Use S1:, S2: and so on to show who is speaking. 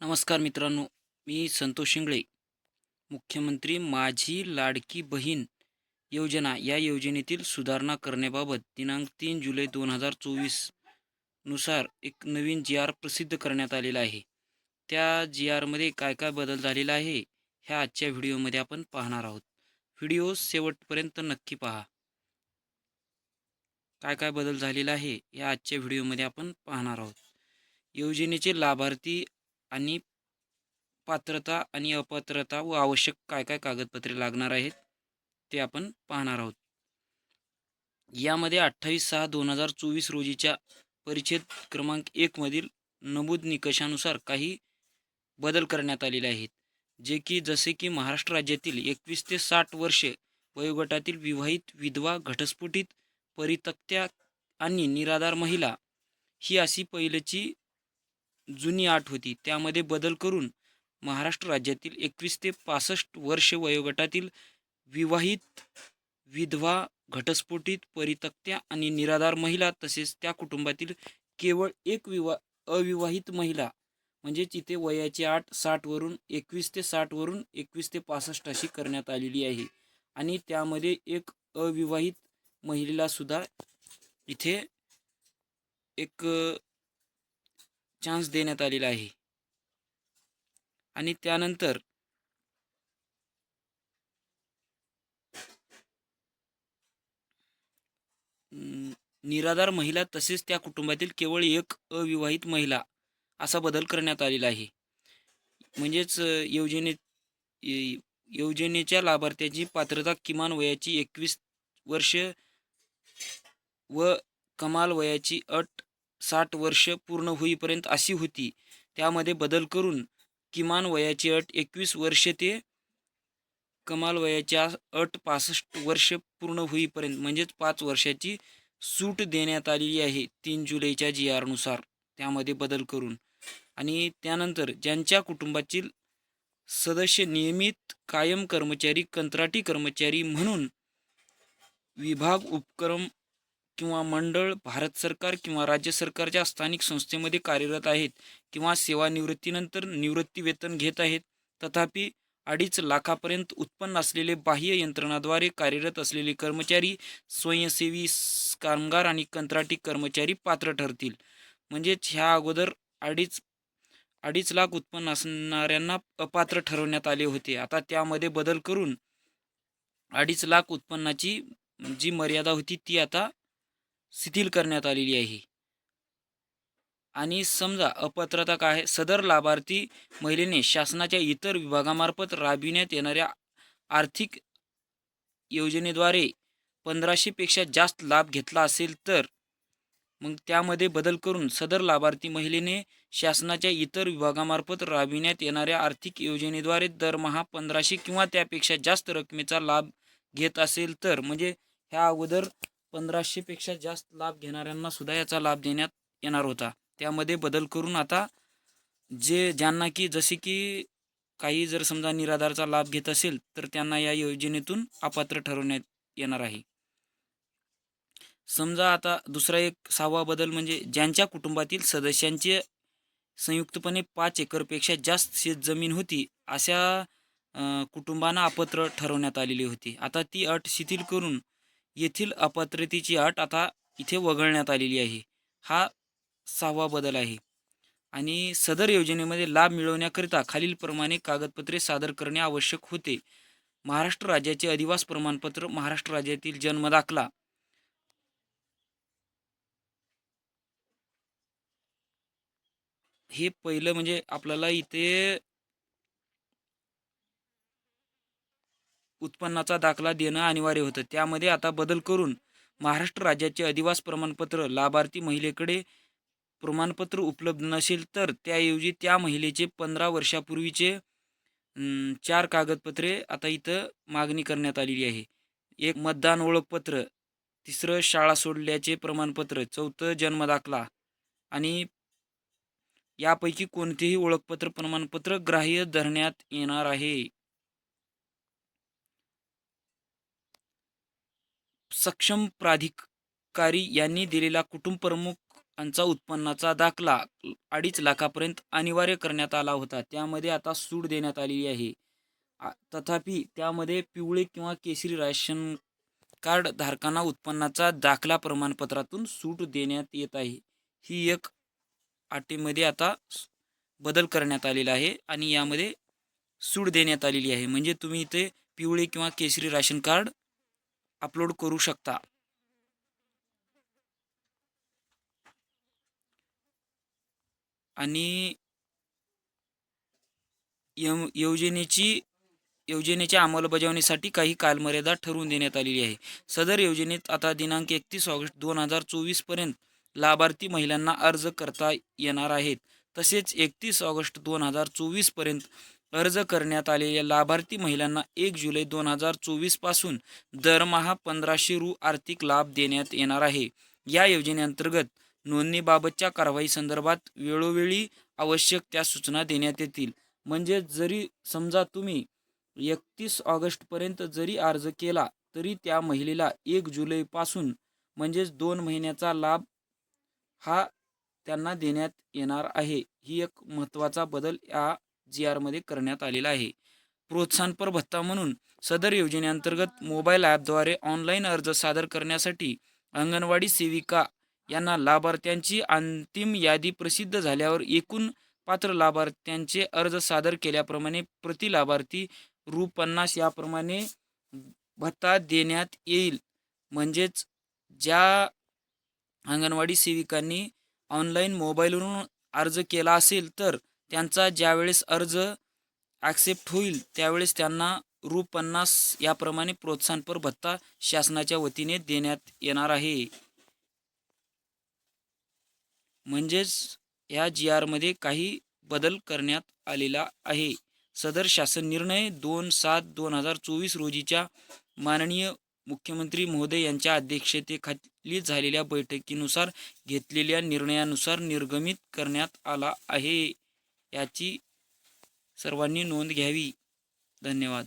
S1: नमस्कार मित्रांनो मी संतोष शिंगळे मुख्यमंत्री माझी लाडकी बहीण योजना या योजनेतील सुधारणा करण्याबाबत दिनांक तीन जुलै दोन हजार चोवीसनुसार एक नवीन जी आर प्रसिद्ध करण्यात आलेला आहे. त्या जी आरमध्ये काय काय बदल झालेला आहे ह्या आजच्या व्हिडिओमध्ये आपण पाहणार आहोत. व्हिडिओ शेवटपर्यंत नक्की पहा. काय काय बदल झालेला आहे या आजच्या व्हिडिओमध्ये आपण पाहणार आहोत. योजनेचे लाभार्थी आणि पात्रता आणि अपात्रता व आवश्यक काय काय कागदपत्रे लागणार आहेत ते आपण पाहणार आहोत. यामध्ये अठ्ठावीस सहा दोन हजार चोवीस रोजीच्या परिच्छेद क्रमांक एकमधील नमूद निकषानुसार काही बदल करण्यात आलेले आहेत जे की जसे की महाराष्ट्र राज्यातील एकवीस ते साठ वर्षे वयोगटातील विवाहित विधवा घटस्फोटित परितक्त्या आणि निराधार महिला ही अशी पहिल्याची जुनी आठ होती. त्यामध्ये बदल करून महाराष्ट्र राज्यातील एकवीस ते पासष्ट वर्ष वयोगटातील विवाहित विधवा घटस्फोटित परितक्त्या आणि निराधार महिला तसेच त्या कुटुंबातील केवळ एक विवा अविवाहित महिला म्हणजेच इथे वयाची आठ साठवरून एकवीस ते साठवरून एकवीस ते पासष्ट अशी करण्यात आलेली आहे. आणि त्यामध्ये एक अविवाहित महिलेलासुद्धा इथे एक चान्स देण्यात आलेला आहे. आणि त्यानंतर निराधार महिला तसेच त्या कुटुंबातील केवळ एक अविवाहित महिला असा बदल करण्यात आलेला आहे. म्हणजेच योजने योजनेच्या लाभार्थ्याची पात्रता किमान वयाची एकवीस वर्ष व कमाल वयाची अट साठ वर्ष पूर्ण होईपर्यंत अशी होती. त्यामध्ये बदल करून किमान वयाची अट एकवीस वर्ष ते कमाल वयाच्या अट पासष्ट वर्ष पूर्ण होईपर्यंत म्हणजेच पाच वर्षाची सूट देण्यात आलेली आहे तीन जुलैच्या जी आरनुसार. त्यामध्ये बदल करून. आणि त्यानंतर ज्यांच्या कुटुंबातील सदस्य नियमित कायम कर्मचारी कंत्राटी कर्मचारी म्हणून विभाग उपक्रम किंवा मंडळ भारत सरकार किंवा राज्य सरकारच्या स्थानिक संस्थेमध्ये कार्यरत आहेत किंवा सेवानिवृत्तीनंतर निवृत्ती वेतन घेत आहेत तथापि अडीच लाखापर्यंत उत्पन्न असलेले बाह्य यंत्रणाद्वारे कार्यरत असलेले कर्मचारी स्वयंसेवी कामगार आणि कंत्राटी कर्मचारी पात्र ठरतील. म्हणजेच ह्या अगोदर अडीच अडीच लाख उत्पन्न असणाऱ्यांना अपात्र ठरवण्यात आले होते. आता त्यामध्ये बदल करून अडीच लाख उत्पन्नाची जी मर्यादा होती ती आता शिथिल करण्यात आलेली आहे. आणि समजा अपात्रता काय आहे? सदर लाभार्थी महिलेने शासनाच्या इतर विभागामार्फत राबविण्यात येणाऱ्या आर्थिक योजनेद्वारे पंधराशेपेक्षा जास्त लाभ घेतला असेल तर मग त्यामध्ये बदल करून सदर लाभार्थी महिलेने शासनाच्या इतर विभागामार्फत राबविण्यात येणाऱ्या आर्थिक योजनेद्वारे दरमहा पंधराशे किंवा त्यापेक्षा जास्त रकमेचा लाभ घेत असेल तर म्हणजे ह्या अगोदर पंधराशेपेक्षा जास्त लाभ घेणाऱ्यांना सुद्धा याचा लाभ देण्यात येणार होता. त्यामध्ये बदल करून आता जे ज्यांना की जसे की काही जर समजा निराधारचा लाभ घेत असेल तर त्यांना या योजनेतून अपात्र ठरवण्यात येणार आहे. समजा आता दुसरा एक सहावा बदल म्हणजे ज्यांच्या कुटुंबातील सदस्यांचे संयुक्तपणे पाच एकरपेक्षा जास्त शेतजमीन होती अशा कुटुंबांना अपात्र ठरवण्यात आलेली होती. आता ती अट शिथिल करून येथील अपात्रतेची अट आता इथे वगळण्यात आलेली आहे. हा सहावा बदल आहे. आणि सदर योजनेमध्ये लाभ मिळवण्याकरिता खालीलप्रमाणे कागदपत्रे सादर करणे आवश्यक होते. महाराष्ट्र राज्याचे अधिवास प्रमाणपत्र महाराष्ट्र राज्यातील जन्म दाखला हे पहिलं म्हणजे आपल्याला इथे उत्पन्नाचा दाखला देणं अनिवार्य होतं. त्यामध्ये आता बदल करून महाराष्ट्र राज्याचे अधिवास प्रमाणपत्र लाभार्थी महिलेकडे प्रमाणपत्र उपलब्ध नसेल तर त्याऐवजी त्या महिलेचे पंधरा वर्षापूर्वीचे चार कागदपत्रे आता इथं मागणी करण्यात आलेली आहे. एक मतदान ओळखपत्र तिसरं शाळा सोडल्याचे प्रमाणपत्र चौथं जन्मदाखला आणि यापैकी कोणतेही ओळखपत्र प्रमाणपत्र ग्राह्य धरण्यात येणार आहे. सक्षम प्राधिकारी यांनी दिलेला कुटुंब प्रमुख यांचा उत्पन्नाचा दाखला अडीच लाखापर्यंत अनिवार्य करण्यात आला होता. त्यामध्ये आता सूट देण्यात आलेली आहे. आ- तथापि त्यामध्ये पिवळे किंवा केशरी राशन कार्ड धारकांना उत्पन्नाचा दाखला प्रमाणपत्रातून सूट देण्यात येत आहे. ही एक अटीमध्ये आता बदल करण्यात आलेला आहे आणि यामध्ये सूट देण्यात आलेली आहे. म्हणजे तुम्ही इथे पिवळे किंवा केशरी राशन कार्ड अपलोड करू शकता. आणि योजनेची योजनेच्या अंमलबजावणीसाठी काही कालमर्यादा ठरवून देण्यात आलेली आहे. सदर योजनेत आता दिनांक एकतीस ऑगस्ट दोन हजार चोवीसपर्यंत लाभार्थी महिलांना अर्ज करता येणार आहेत. तसेच एकतीस ऑगस्ट दोन हजार चोवीसपर्यंत अर्ज करण्यात आलेल्या लाभार्थी महिलांना एक जुलै दोन हजार चोवीसपासून दरमहा पंधराशे रु आर्थिक लाभ देण्यात येणार आहे. या योजनेअंतर्गत नोंदणीबाबतच्या कारवाई संदर्भात वेळोवेळी आवश्यक त्या सूचना देण्यात येतील. म्हणजे जरी समजा तुम्ही एकतीस ऑगस्टपर्यंत जरी अर्ज केला तरी त्या महिलेला एक जुलैपासून म्हणजेच दोन महिन्याचा लाभ हा त्यांना देण्यात येणार आहे. ही एक महत्त्वाचा बदल या जी आरमध्ये करण्यात आलेला आहे. प्रोत्साहनपर भत्ता म्हणून सदर योजनेअंतर्गत मोबाईल ॲपद्वारे ऑनलाईन अर्ज सादर करण्यासाठी अंगणवाडी सेविका यांना लाभार्थ्यांची अंतिम यादी प्रसिद्ध झाल्यावर एकूण पात्र लाभार्थ्यांचे अर्ज सादर केल्याप्रमाणे प्रति लाभार्थी रु पन्नास याप्रमाणे भत्ता देण्यात येईल. म्हणजेच ज्या अंगणवाडी सेविकांनी ऑनलाईन मोबाईलवरून अर्ज केला असेल तर त्यांचा ज्यावेळेस अर्ज ॲक्सेप्ट होईल त्यावेळेस त्यांना रु पन्नास याप्रमाणे प्रोत्साहनपर भत्ता शासनाच्या वतीने देण्यात येणार आहे. म्हणजेच या जी आरमध्ये काही बदल करण्यात आलेला आहे. सदर शासन निर्णय दोन सात दोन हजार चोवीस रोजीच्या माननीय मुख्यमंत्री महोदय यांच्या अध्यक्षतेखाली झालेल्या बैठकीनुसार घेतलेल्या निर्णयानुसार निर्गमित करण्यात आला आहे. याची सर्वांनी नोंद घ्यावी. धन्यवाद.